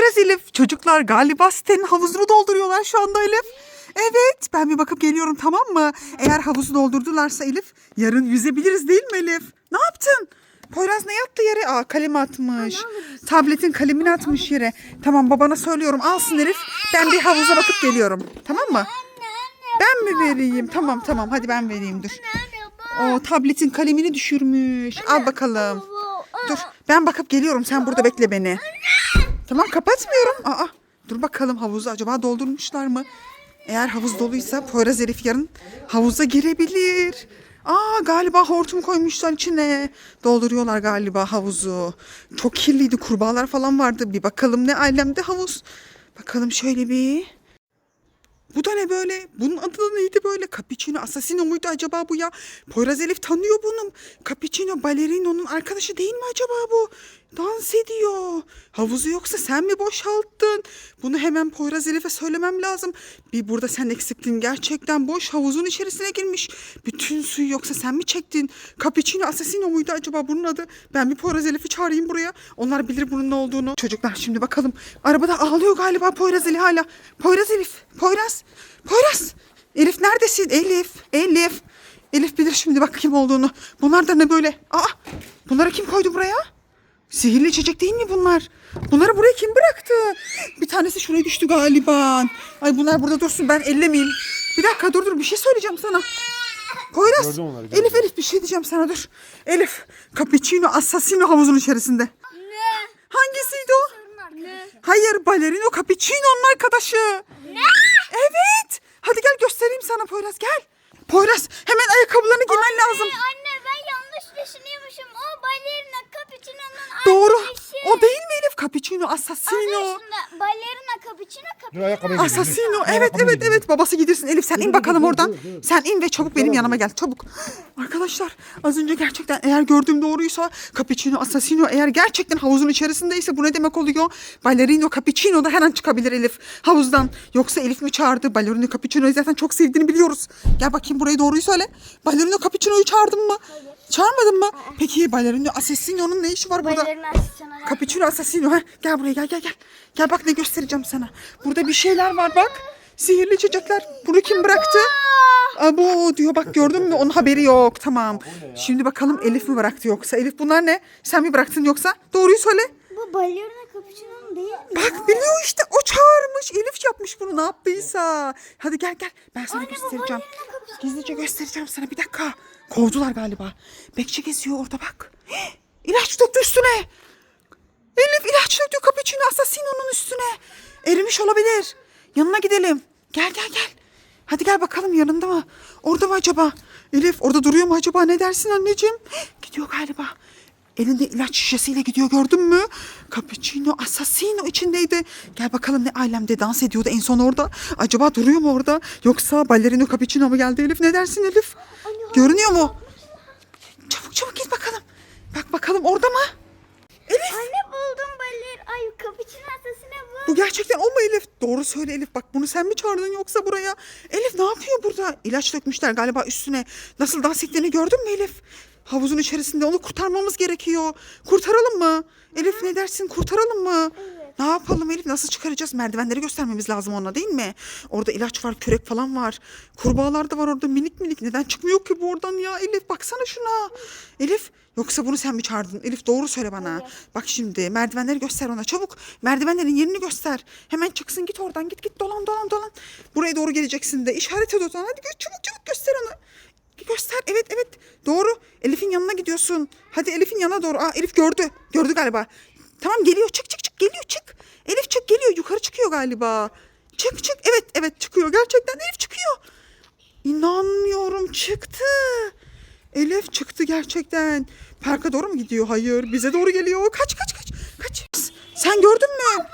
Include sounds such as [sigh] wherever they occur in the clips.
Poyraz Elif çocuklar galiba sitenin havuzunu dolduruyorlar şu anda Elif. Evet ben bir bakıp geliyorum tamam mı? Eğer havuzu doldurdularsa Elif yarın yüzebiliriz değil mi Elif? Ne yaptın? Poyraz ne yaptı yere? Aa kalem atmış. Tabletin kalemini atmış yere. Tamam babana söylüyorum alsın Elif. Ben bir havuza bakıp geliyorum. Tamam mı? Ben mi vereyim? Tamam tamam hadi ben vereyim dur. O tabletin kalemini düşürmüş. Al bakalım. Dur ben bakıp geliyorum sen burada bekle beni. Tamam kapatmıyorum. Aa, dur bakalım havuzu acaba doldurmuşlar mı? Eğer havuz doluysa Poyraz Elif yarın havuza girebilir. Aa galiba hortum koymuşlar içine. Dolduruyorlar galiba havuzu. Çok kirliydi kurbağalar falan vardı. Bir bakalım ne alemde havuz. Bakalım şöyle bir. Bu da ne böyle? Bunun adı? Cappuccino Assassino muydu acaba bu ya? Poyraz Elif tanıyor bunu. Cappuccino Ballerino'nun arkadaşı değil mi acaba bu? Dans ediyor. Havuzu yoksa sen mi boşalttın? Bunu hemen Poyraz Elif'e söylemem lazım. Bir burada sen eksiktin. Gerçekten boş havuzun içerisine girmiş. Bütün suyu yoksa sen mi çektin? Cappuccino Assassino muydu acaba bunun adı? Ben bir Poyraz Elif'i çağırayım buraya. Onlar bilir bunun ne olduğunu. Çocuklar şimdi bakalım. Arabada ağlıyor galiba Poyraz Elif hala. Poyraz Elif. Poyraz. Poyraz. Elif neredesin? Elif. Elif. Elif bilir şimdi bak kim olduğunu. Bunlar da ne böyle? Aa, bunları kim koydu buraya? Sihirli içecek değil mi bunlar? Bunları buraya kim bıraktı? Bir tanesi şuraya düştü galiba. Ay bunlar burada dursun ben ellemeyeyim. Bir dakika dur dur bir şey söyleyeceğim sana. Onları, gördüm. Elif Elif bir şey diyeceğim sana dur. Elif. Cappuccino Assassino havuzun içerisinde. Ne? Hangisiydi o? Ne? Hayır balerino Cappuccino'nun arkadaşı. Ne? Evet. Hadi gel göstereyim sana Poyraz gel. Poyraz hemen ayakkabılarını giymen lazım. Anne, anne ben yanlış düşünüyormuşum. O balerina cappuccino'nun Doğru. arkadaşı. O değil mi Assassino. Adı üstünde balerina cappuccino Dur cappuccino. Dur, Evet evet evet. Babası gidirsin. Elif sen in bakalım oradan. Sen in ve çabuk benim yanıma gel. Çabuk. Arkadaşlar az önce gerçekten eğer gördüğüm doğruysa Cappuccino Assassino eğer gerçekten havuzun içerisindeyse bu ne demek oluyor? Ballerino Cappuccino da her an çıkabilir Elif havuzdan. Yoksa Elif mi çağırdı? Ballerino Cappuccino'yu zaten çok sevdiğini biliyoruz. Gel bakayım burayı doğruyu söyle. Ballerino Cappuccino'yu çağırdın mı? Çağırmadın mı? Peki Ballerino Assassino'nun ne işi var burada? Balerina asistanı. Cappuccino Assassino. Ha? Gel buraya gel gel gel. Gel bak ne göstereceğim sana. Burada bir şeyler var bak. Sihirli içecekler. Bunu kim bıraktı? Aa, bu diyor bak gördün mü? Onun haberi yok. Tamam. Şimdi bakalım Elif mi bıraktı yoksa? Elif bunlar ne? Sen mi bıraktın yoksa? Doğruyu söyle. Bu balerina cappuccino'nun değil mi? Bak biliyor işte yapmış bunu ne yaptıysa. Hadi gel gel. Ben sana göstereceğim. Gizlice göstereceğim sana bir dakika. Kovdular galiba. Bekçi geziyor orada bak. Hih, [gasps] İlaç döktü üstüne. Elif ilaç döktü cappuccino assassino'nun üstüne. Erimiş olabilir. Yanına gidelim. Gel gel gel. Hadi gel bakalım yanında mı? Orada mı acaba? Elif orada duruyor mu acaba? Ne dersin anneciğim? [gasps] Gidiyor galiba. Elinde ilaç şişesiyle gidiyor gördün mü? Cappuccino Assassino içindeydi. Gel bakalım ne alemde dans ediyordu en son orada. Acaba duruyor mu orada? Yoksa ballerino Cappuccino mu geldi Elif? Ne dersin Elif? Görünüyor mu? Çabuk çabuk git bakalım. Bak bakalım orada mı? Elif Anne buldum baler. Ay cappuccino asasine bu. bu gerçekten o mu Elif? Doğru söyle Elif. Bak bunu sen mi çağırdın yoksa buraya? Elif ne yapıyor burada? İlaç dökmüşler galiba üstüne. Nasıl dans ettiğini gördün mü Elif? Havuzun içerisinde onu kurtarmamız gerekiyor. Kurtaralım mı? Elif ne dersin? Kurtaralım mı? Ne yapalım Elif? Nasıl çıkaracağız? Merdivenleri göstermemiz lazım ona değil mi? Orada ilaç var, kürek falan var. Kurbağalar da var orada minik minik. Neden çıkmıyor ki bu oradan ya? Elif baksana şuna. Elif yoksa bunu sen mi çağırdın? Elif doğru söyle bana. Bak şimdi merdivenleri göster ona çabuk. Merdivenlerin yerini göster. Hemen çıksın git oradan git git dolan dolan dolan. Buraya doğru geleceksin de işaret et o zaman. Hadi çabuk çabuk göster ona. Göster evet evet doğru. Gidiyorsun. Hadi Elif'in yanına doğru. Aa Elif gördü. Gördü galiba. Tamam geliyor çık çık çık geliyor çık. Elif çık geliyor yukarı çıkıyor galiba. Çık çık evet evet çıkıyor gerçekten Elif çıkıyor. İnanmıyorum çıktı. Elif çıktı gerçekten. Parka doğru mu gidiyor? Hayır bize doğru geliyor. Kaç kaç kaç. Kaç. Sen gördün mü?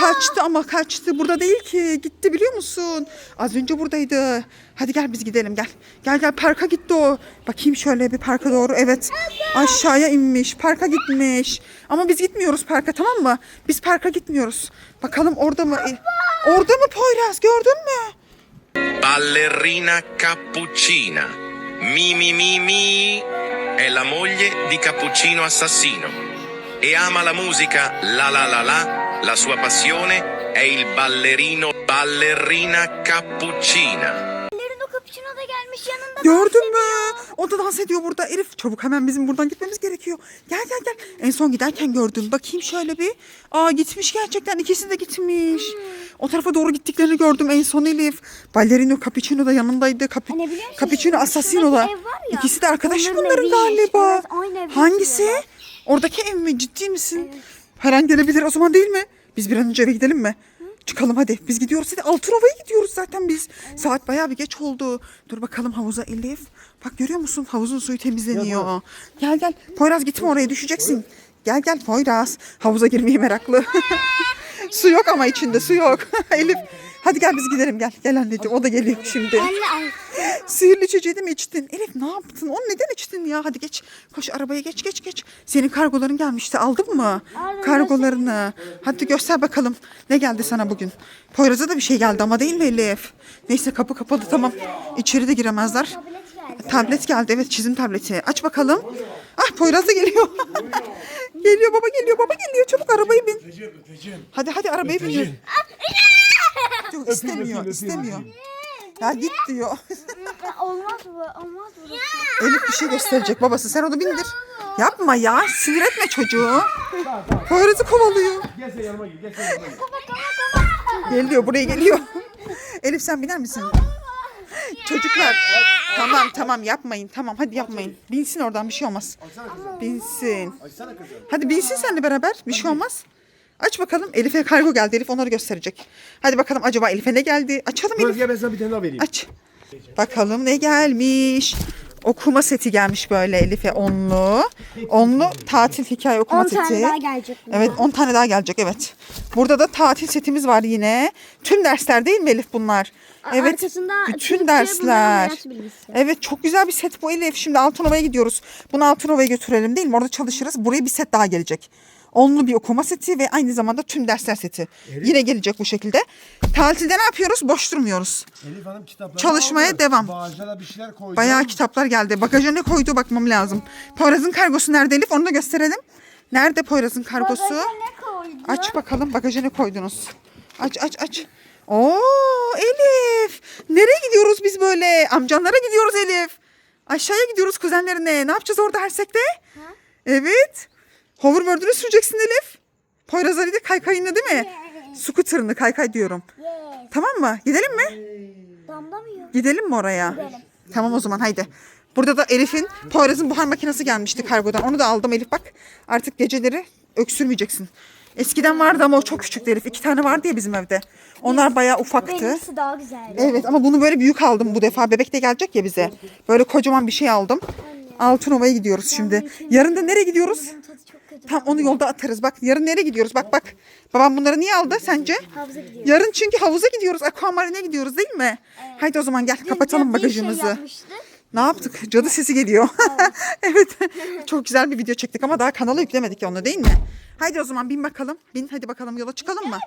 Kaçtı ama kaçtı. Burada değil ki. Gitti biliyor musun? Az önce buradaydı. Hadi gel biz gidelim gel. Gel gel parka gitti o. Bakayım şöyle bir parka doğru. Evet. Aşağıya inmiş. Parka gitmiş. Ama biz gitmiyoruz parka tamam mı? Biz parka gitmiyoruz. Bakalım orada mı? E, Orada mı Poyraz? Gördün mü? Ballerina Cappuccina. Mi mi mi mi è la moglie di Cappuccino Assassino e ama la musica la la la la La sua passione è il ballerino ballerina cappuccina. Ballerino Capuchino da gelmiş yanında. Gördün mü? O da dans ediyor burada. Elif çabuk hemen bizim buradan gitmemiz gerekiyor. Gel gel gel. En son giderken gördüm. Bakayım şöyle bir. Aa gitmiş gerçekten. İkisi de gitmiş. O tarafa doğru gittiklerini gördüm en son Elif. Ballerino Capuchino da yanındaydı. Capi Anne biliyor musun? Şuradaki Assassino da. ev var ya, İkisi de arkadaş onların bunların evi. galiba. Evet, aynı evde Hangisi? oturuyorlar. Oradaki ev mi? Ciddi misin? Her an gelebilir o zaman değil mi? Biz bir an önce eve gidelim mi? Çıkalım hadi. Biz gidiyoruz. Hadi Altınova'ya gidiyoruz zaten biz. Saat bayağı bir geç oldu. Dur bakalım havuza Elif. Bak görüyor musun? Havuzun suyu temizleniyor. Gel gel. Poyraz gitme oraya düşeceksin. Gel gel Poyraz. Havuza girmeye meraklı. [laughs] su yok ama içinde su yok. [laughs] Elif. Hadi gel biz gidelim gel. Gel anneciğim o da geliyor şimdi. Sihirli içeceği de mi içtin? Elif ne yaptın? Onu neden içtin ya? Hadi geç. Koş arabaya geç geç geç. Senin kargoların gelmişti. Aldın mı? Aldım, Kargolarını. Hadi göster bakalım. Ne geldi sana bugün? Poyraz'a da bir şey geldi ama değil mi Elif? Neyse kapı kapalı tamam. İçeri de giremezler. Tablet geldi. Tablet geldi evet çizim tableti. Aç bakalım. Ah Poyraz da geliyor. [laughs] geliyor baba geliyor baba geliyor. Çabuk arabaya bin. Hadi hadi arabaya bin. Yok istemiyor istemiyor. Ya git diyor. Olmaz bu. Olmaz bu. Elif bir şey gösterecek babası. Sen onu bindir. Yapma ya. Sinir etme çocuğu. Poyraz'ı kovalıyor. Gel sen yanıma gel. Gel sen yanıma gel. Geliyor buraya geliyor. Elif sen biner misin? Çocuklar. Tamam tamam yapmayın. Tamam hadi yapmayın. Binsin oradan bir şey olmaz. Binsin. Açsana kızım. Hadi binsin seninle beraber. Bir şey olmaz. Aç bakalım. Elif'e kargo geldi. Elif onları gösterecek. Hadi bakalım acaba Elif'e ne geldi? Açalım Elif. gel ben sana bir tane daha vereyim. Aç. Bakalım ne gelmiş. Okuma seti gelmiş böyle Elif'e onlu. Onlu tatil hikaye okuma 10 seti. tane daha gelecek. Evet 10 tane daha gelecek evet. Burada da tatil setimiz var yine. Tüm dersler değil mi Elif bunlar? Evet. arkasında bütün dersler. Evet çok güzel bir set bu Elif. Şimdi Altınova'ya gidiyoruz. Bunu Altınova'ya götürelim değil mi? Orada çalışırız. Buraya bir set daha gelecek. Onlu bir okuma seti ve aynı zamanda tüm dersler seti. Yine gelecek bu şekilde. Tatilde ne yapıyoruz? Boş durmuyoruz. Elif Hanım kitapları Çalışmaya aldı. devam. Bağcılara bir şeyler koydu. Bayağı kitaplar geldi. Bagaja ne koydu bakmam lazım. Poyraz'ın kargosu nerede Elif? Onu da gösterelim. Nerede Poyraz'ın kargosu? Bagaja ne koydu? Aç bakalım bagaja ne koydunuz? Aç aç aç. Oo Elif. Nereye gidiyoruz biz böyle? Amcanlara gidiyoruz Elif. Aşağıya gidiyoruz kuzenlerine. Ne yapacağız orada Hersek'te? Evet. Hoverboard'unu süreceksin Elif. Poyraz Ali de kaykayını değil mi? Scooter'ını kaykay diyorum. Yes. Tamam mı? Gidelim mi? Damlamıyor. Gidelim mi oraya? Tamam o zaman haydi. Burada da Elif'in Poyraz'ın buhar makinesi gelmişti kargodan. Onu da aldım Elif bak. Artık geceleri öksürmeyeceksin. Eskiden vardı ama o çok küçüktü Elif. İki tane vardı ya bizim evde. Onlar bayağı ufaktı. Benimkisi daha güzel. Evet ama bunu böyle büyük aldım bu defa. Bebek de gelecek ya bize. Böyle kocaman bir şey aldım. Altınova'ya gidiyoruz şimdi. Yarın da nereye gidiyoruz? Bunun tadı çok kötü. Tam onu yolda atarız. Bak yarın nereye gidiyoruz? Bak bak. Babam bunları niye aldı sence? Havuza gidiyor. Yarın çünkü havuza gidiyoruz. Aquamarine gidiyoruz değil mi? Haydi o zaman gel kapatalım bir şey bagajımızı. yapmıştı. Ne yaptık? Cadı sesi geliyor. [laughs] [laughs] evet. Çok güzel bir video çektik ama daha kanala yüklemedik ya onu değil mi? Haydi o zaman bin bakalım. Bin hadi bakalım yola çıkalım mı?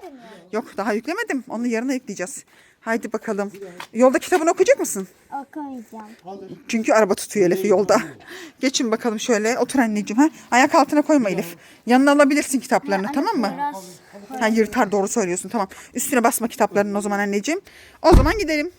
Yok daha yüklemedim. Onu yarına yükleyeceğiz. Haydi bakalım. Yolda kitabını okuyacak mısın? Okumayacağım. Çünkü araba tutuyor Elif'i yolda. [laughs] Geçin bakalım şöyle. Otur anneciğim. Ha? Ayak altına koyma Elif. Yanına alabilirsin kitaplarını tamam mı? Ha, yırtar doğru söylüyorsun tamam. Üstüne basma kitaplarının o zaman anneciğim. O zaman gidelim.